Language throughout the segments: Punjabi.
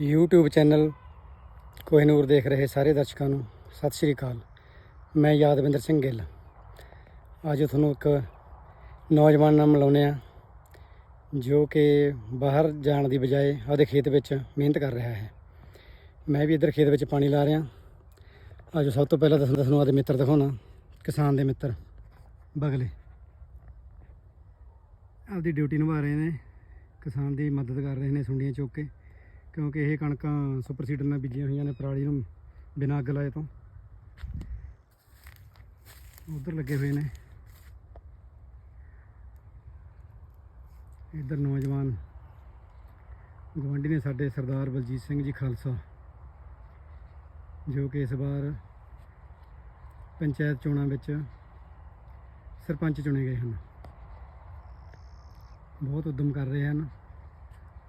YouTube ਚੈਨਲ ਕੋਹਿਨੂਰ ਦੇਖ ਰਹੇ ਸਾਰੇ ਦਰਸ਼ਕਾਂ ਨੂੰ। ਸਤਿ ਸ਼੍ਰੀ ਅਕਾਲ। ਮੈਂ ਯਾਦਵਿੰਦਰ ਸਿੰਘ ਗਿੱਲ। ਅੱਜ ਤੁਹਾਨੂੰ ਇੱਕ ਨੌਜਵਾਨ ਨਾਲ ਮਿਲਾਉਂਦੇ ਆ ਜੋ ਕਿ ਬਾਹਰ ਜਾਣ ਦੀ ਬਜਾਏ ਆਪਦੇ ਖੇਤ ਵਿੱਚ ਮਿਹਨਤ ਕਰ ਰਿਹਾ ਹੈ। ਮੈਂ ਵੀ ਇੱਧਰ ਖੇਤ ਵਿੱਚ ਪਾਣੀ ਲਾ ਰਿਹਾ। ਅੱਜ ਸਭ ਤੋਂ ਪਹਿਲਾਂ ਦੱਸ ਤੁਹਾਨੂੰ ਆਪਦੇ ਮਿੱਤਰ ਦਿਖਾਉਣਾ। ਕਿਸਾਨ ਦੇ ਮਿੱਤਰ। ਬਗਲੇ। ਆਪਦੀ ਡਿਊਟੀ ਨਿਭਾ ਰਹੇ ਨੇ। ਕਿਸਾਨ ਦੀ ਮਦਦ ਕਰ ਰਹੇ ਨੇ ਸੁੰਡੀਆਂ ਚੁੱਕ ਕੇ। ਕਿਉਂਕਿ ਇਹ ਕਣਕਾਂ ਸੁਪਰ ਸੀਡਰ ਨਾਲ ਬੀਜੀਆਂ ਹੋਈਆਂ ਨੇ ਪਰਾਲੀ ਨੂੰ ਬਿਨਾਂ ਅੱਗ ਲਾਏ ਤੋਂ। ਉਧਰ ਲੱਗੇ ਹੋਏ ਨੇ। ਇੱਧਰ ਨੌਜਵਾਨ ਗਵਾਂਢੀ ਨੇ ਸਾਡੇ ਸਰਦਾਰ ਬਲਜੀਤ ਸਿੰਘ ਜੀ ਖਾਲਸਾ, ਜੋ ਕਿ ਇਸ ਵਾਰ ਪੰਚਾਇਤ ਚੋਣਾਂ ਵਿੱਚ ਸਰਪੰਚ ਚੁਣੇ ਗਏ ਹਨ। ਬਹੁਤ ਉਦਮ ਕਰ ਰਹੇ ਹਨ।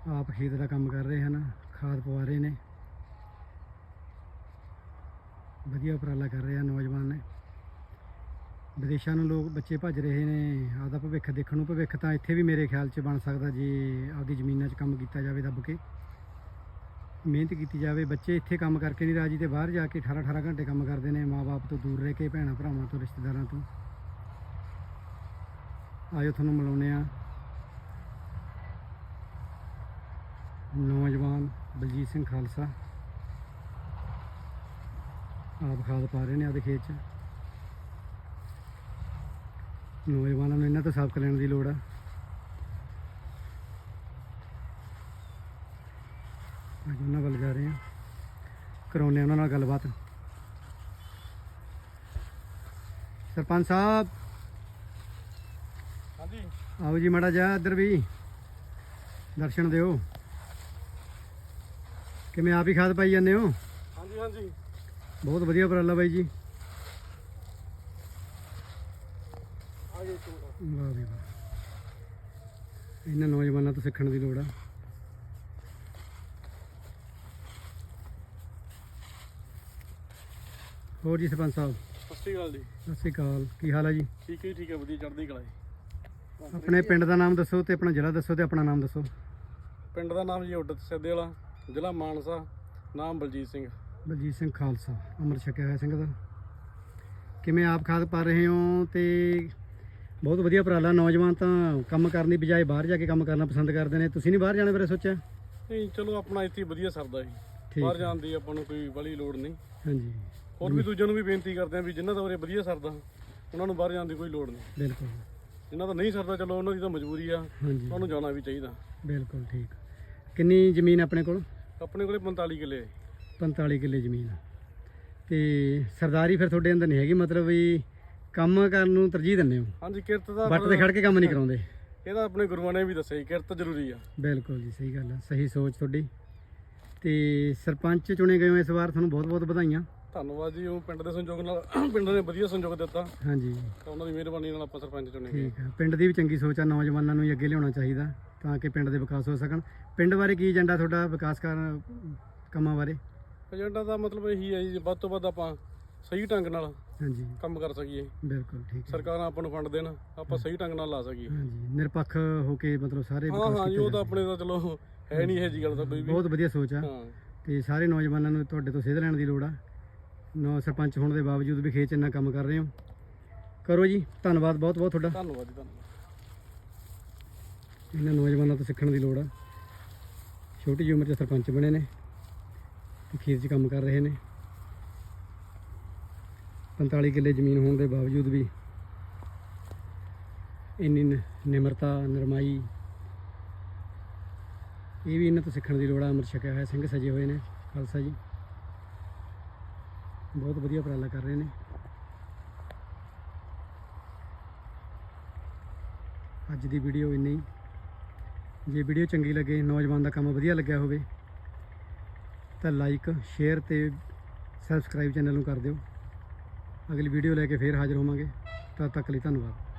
ਆਪ ਖੇਤ ਦਾ ਕੰਮ ਕਰ ਰਹੇ ਹਨ, ਖਾਦ ਪਵਾ ਰਹੇ ਨੇ। ਵਧੀਆ ਉਪਰਾਲਾ ਕਰ ਰਹੇ ਆ ਨੌਜਵਾਨ ਨੇ। ਵਿਦੇਸ਼ਾਂ ਨੂੰ ਲੋਕ, ਬੱਚੇ ਭੱਜ ਰਹੇ ਨੇ। ਆਪਦਾ ਭਵਿੱਖ ਦੇਖਣ ਨੂੰ ਭਵਿੱਖ ਤਾਂ ਇੱਥੇ ਵੀ ਮੇਰੇ ਖਿਆਲ 'ਚ ਬਣ ਸਕਦਾ, ਜੇ ਆਪਦੀ ਜ਼ਮੀਨਾਂ 'ਚ ਕੰਮ ਕੀਤਾ ਜਾਵੇ ਦੱਬ ਕੇ। ਮਿਹਨਤ ਕੀਤੀ ਜਾਵੇ। ਬੱਚੇ ਇੱਥੇ ਕੰਮ ਕਰਕੇ ਨਹੀਂ ਰਾਜੀ ਤੇ ਬਾਹਰ ਜਾ ਕੇ 18 18 ਘੰਟੇ ਕੰਮ ਕਰਦੇ ਨੇ। ਮਾਪੇ ਤੋਂ ਦੂਰ ਰਹਿ ਕੇ, ਭੈਣਾਂ ਭਰਾਵਾਂ ਤੋਂ, ਰਿਸ਼ਤੇਦਾਰਾਂ ਤੋਂ। ਆਇਓ ਤੁਹਾਨੂੰ ਮਿਲਾਉਂਦੇ ਆ ਨੌਜਵਾਨ ਬਲਜੀਤ ਸਿੰਘ ਖਾਲਸਾ। ਆਪ ਖਾਦ ਪਾ ਰਹੇ ਨੇ ਆਪਦੇ ਖੇਤ 'ਚ। ਨੌਜਵਾਨਾਂ ਨੂੰ ਇਹਨਾਂ ਤੋਂ ਸਬਕ ਲੈਣ ਦੀ ਲੋੜ ਆ। ਅੱਜ ਉਹਨਾਂ ਵੱਲ ਜਾ ਰਹੇ ਆ ਕਰਾਉਂਦੇ ਆ ਉਹਨਾਂ ਨਾਲ ਗੱਲਬਾਤ। ਸਰਪੰਚ ਸਾਹਿਬ। ਹਾਂਜੀ। ਆਓ ਜੀ ਮਾੜਾ ਜਾ ਇੱਧਰ ਵੀ। ਦਰਸ਼ਨ ਦਿਓ। ਕਿਵੇਂ ਆਪ ਹੀ ਖਾਦ ਪਾਈ ਜਾਂਦੇ ਹੋ? ਹਾਂਜੀ ਹਾਂਜੀ। ਬਹੁਤ ਵਧੀਆ ਉਪਰਾਲਾ ਬਾਈ ਜੀ। ਆ ਗਏ ਤੂੰ ਵਾਹ ਵੀ ਵਾਹ। ਇਹਨਾਂ ਨੌਜਵਾਨਾਂ ਤੋਂ ਸਿੱਖਣ ਦੀ ਲੋੜ ਆ। ਹੋਰ ਜੀ ਸਰਪੰਚ ਸਾਹਿਬ? ਸਤਿ ਸ਼੍ਰੀ ਅਕਾਲ ਜੀ। ਸਤਿ ਸ਼੍ਰੀ ਅਕਾਲ। ਕੀ ਹਾਲ ਹੈ ਜੀ? ਠੀਕ ਹੈ ਠੀਕ ਹੈ ਵਧੀਆ ਚੜ੍ਹਦੀ ਕਲਾ ਜੀ। ਆਪਣੇ ਪਿੰਡ ਦਾ ਨਾਮ ਦੱਸੋ ਤੇ ਆਪਣਾ ਜ਼ਿਲ੍ਹਾ ਦੱਸੋ ਤੇ ਆਪਣਾ ਨਾਮ ਦੱਸੋ। ਪਿੰਡ ਦਾ ਨਾਮ ਜੀ ਉੱਡਤ ਸਿੱਧੇ ਵਾਲਾ। ਜ਼ਿਲ੍ਹਾ ਮਾਨਸਾ ਨਾਮ ਬਲਜੀਤ ਸਿੰਘ। ਬਲਜੀਤ ਸਿੰਘ ਖਾਲਸਾ ਅੰਮ੍ਰਿਤ ਛਕਿਆ ਹੋਇਆ ਸਿੰਘ ਦਾ। ਕਿਵੇਂ ਆਪ ਖਾਦ ਪਾ ਰਹੇ ਹੋ? ਤੇ ਬਹੁਤ ਵਧੀਆ ਉਪਰਾਲਾ ਨੌਜਵਾਨ ਤਾਂ ਕੰਮ ਕਰਨ ਦੀ ਬਜਾਏ ਬਾਹਰ ਜਾ ਕੇ ਕੰਮ ਕਰਨਾ ਪਸੰਦ ਕਰਦੇ ਨੇ। ਤੁਸੀਂ ਨਹੀਂ ਬਾਹਰ ਜਾਣੇ ਬਾਰੇ ਸੋਚਿਆ? ਨਹੀਂ ਚਲੋ ਆਪਣਾ ਇੱਥੇ ਵਧੀਆ ਸਰਦਾ ਜੀ। ਠੀਕ ਬਾਹਰ। ਜਾਣ ਦੀ ਆਪਾਂ ਨੂੰ ਕੋਈ ਬੜੀ ਲੋੜ ਨਹੀਂ। ਹਾਂਜੀ। ਹੋਰ ਵੀ ਦੂਜਿਆਂ ਨੂੰ ਵੀ ਬੇਨਤੀ ਕਰਦੇ ਆਂ ਵੀ ਜਿਨ੍ਹਾਂ ਦਾ ਉਰੇ ਵਧੀਆ ਸਰਦਾ ਉਹਨਾਂ ਨੂੰ ਬਾਹਰ ਜਾਣ ਦੀ ਕੋਈ ਲੋੜ ਨਹੀਂ। ਬਿਲਕੁਲ। ਜਿਨ੍ਹਾਂ ਦਾ ਨਹੀਂ ਸਰਦਾ ਚਲੋ ਉਹਨਾਂ ਦੀ ਤਾਂ ਮਜਬੂਰੀ ਆ। ਹਾਂਜੀ। ਉਹਨਾਂ ਨੂੰ ਜਾਣਾ ਵੀ ਚਾਹੀਦਾ। ਬਿਲਕੁਲ ਠੀਕ। ਕਿੰਨੀ ਜ਼ਮੀਨ ਆਪਣੇ ਕੋਲ? ਆਪਣੇ ਕੋਲੇ 45 ਕਿੱਲੇ। ਆ ਜੀ। 45 ਕਿੱਲੇ ਜ਼ਮੀਨ ਆ। ਤੇ ਸਰਦਾਰੀ ਫਿਰ ਤੁਹਾਡੇ ਅੰਦਰ ਨਹੀਂ ਹੈਗੀ ਮਤਲਬ ਵੀ ਕੰਮ ਕਰਨ ਨੂੰ ਤਰਜੀਹ ਦਿੰਦੇ ਹੋ? ਹਾਂਜੀ ਕਿਰਤ ਦਾ ਵੱਟ ਤੇ ਖੜ ਕੇ ਕੰਮ ਨਹੀਂ ਕਰਾਉਂਦੇ? ਇਹਦਾ ਆਪਣੇ ਗੁਰੂਆਂ ਨੇ ਵੀ ਦੱਸਿਆ ਜੀ ਕਿਰਤ ਜ਼ਰੂਰੀ ਆ। ਬਿਲਕੁਲ ਜੀ ਸਹੀ ਗੱਲ ਹੈ ਸਹੀ ਸੋਚ ਤੁਹਾਡੀ। ਤੇ ਸਰਪੰਚ ਚੁਣੇ ਗਏ ਹੋ ਇਸ ਵਾਰ ਤੁਹਾਨੂੰ ਬਹੁਤ ਬਹੁਤ ਵਧਾਈਆਂ। ਧੰਨਵਾਦ ਜੀ ਉਹ ਪਿੰਡ ਦੇ ਸੰਯੋਗ ਨਾਲ ਪਿੰਡ ਨੇ ਵਧੀਆ ਸੰਯੋਗ ਦਿੱਤਾ। ਹਾਂਜੀ। ਤਾਂ ਉਹਨਾਂ ਦੀ ਮਿਹਰਬਾਨੀ ਨਾਲ ਆਪਾਂ ਸਰਪੰਚ ਚੁਣੇ ਗਏ ਠੀਕ ਹੈ। ਪਿੰਡ ਦੀ ਵੀ ਚੰਗੀ ਸੋਚ ਆ ਨੌਜਵਾਨਾਂ ਨੂੰ ਹੀ ਅੱਗੇ ਲਿਆਉਣਾ ਚਾਹੀਦਾ ਤਾਂ ਕਿ ਪਿੰਡ ਦੇ ਵਿਕਾਸ ਹੋ ਸਕਣ। ਪਿੰਡ ਬਾਰੇ ਕੀ ਏਜੰਡਾ ਤੁਹਾਡਾ ਵਿਕਾਸ ਕਰਨ ਕੰਮਾਂ ਬਾਰੇ? ਏਜੰਡਾ ਦਾ ਮਤਲਬ ਇਹੀ ਹੈ ਜੀ ਵੱਧ ਤੋਂ ਵੱਧ ਆਪਾਂ ਸਹੀ ਢੰਗ ਨਾਲ ਹਾਂਜੀ। ਕੰਮ ਕਰ ਸਕੀਏ। ਬਿਲਕੁਲ ਠੀਕ ਹੈ। ਸਰਕਾਰਾਂ ਆਪਾਂ ਨੂੰ ਫੰਡ ਦੇਣ ਆਪਾਂ ਸਹੀ ਢੰਗ ਨਾਲ ਲਾ ਸਕੀਏ। ਹਾਂਜੀ। ਨਿਰਪੱਖ ਹੋ ਕੇ ਮਤਲਬ ਸਾਰੇ ਹਾਂ ਵਿਕਾਸ ਹਾਂ ਜੀ ਉਹ ਤਾਂ। ਆਪਣੇ ਦਾ ਚਲੋ ਹੈ ਨਹੀਂ ਇਹ ਜੀ ਗੱਲ ਤਾਂ ਕੋਈ ਵੀ। ਬਹੁਤ ਵਧੀਆ ਸੋਚ ਆ। ਤੇ ਸਾਰੇ ਨੌਜਵਾਨਾਂ ਨੂੰ ਤੁਹਾਡੇ ਤੋਂ ਸੇਧ ਲੈਣ ਦੀ ਲੋੜ ਆ। ਨੌ ਸਰਪੰਚ ਹੋਣ ਦੇ ਬਾਵਜੂਦ ਵੀ ਖੇਤ 'ਚ ਇੰਨਾ ਕੰਮ ਕਰ ਰਹੇ ਹੋ। ਕਰੋ ਜੀ ਧੰਨਵਾਦ ਬਹੁਤ ਬਹੁਤ ਤੁਹਾਡਾ। ਧੰਨਵਾਦ ਜੀ ਧੰਨਵਾਦ। ਇਹਨਾਂ ਨੌਜਵਾਨਾਂ ਤੋਂ ਸਿੱਖਣ ਦੀ ਲੋੜ ਆ। ਛੋਟੀ ਜਿਹੀ ਉਮਰ 'ਚ ਸਰਪੰਚ ਬਣੇ ਨੇ ਤੇ ਖੇਤ 'ਚ ਕੰਮ ਕਰ ਰਹੇ ਨੇ। 45 ਕਿੱਲੇ ਜ਼ਮੀਨ ਹੋਣ ਦੇ ਬਾਵਜੂਦ ਵੀ ਇੰਨੀ ਨ- ਨਿਮਰਤਾ ਨਰਮਾਈ ਇਹ ਵੀ ਇਹਨਾਂ ਤੋਂ ਸਿੱਖਣ ਦੀ ਲੋੜ ਆ। ਅੰਮ੍ਰਿਤ ਛਕਿਆ ਹੋਇਆ ਸਿੰਘ ਸਜੇ ਹੋਏ ਨੇ ਖਾਲਸਾ ਜੀ। ਬਹੁਤ ਵਧੀਆ ਉਪਰਾਲਾ ਕਰ ਰਹੇ ਨੇ। ਅੱਜ ਦੀ ਵੀਡੀਓ ਇੰਨੀ। ਜੇ ਵੀਡੀਓ ਚੰਗੀ ਲੱਗੇ, ਨੌਜਵਾਨ ਦਾ ਕੰਮ ਵਧੀਆ ਲੱਗਿਆ ਹੋਵੇ, ਤਾਂ ਲਾਈਕ ਸ਼ੇਅਰ ਤੇ ਸਬਸਕ੍ਰਾਈਬ ਚੈਨਲ ਨੂੰ ਕਰ ਦਿਓ। ਅਗਲੀ ਵੀਡੀਓ ਲੈ ਕੇ ਫੇਰ ਹਾਜ਼ਰ ਹੋਵਾਂਗੇ। ਤਦ ਤੱਕ ਲਈ ਧੰਨਵਾਦ।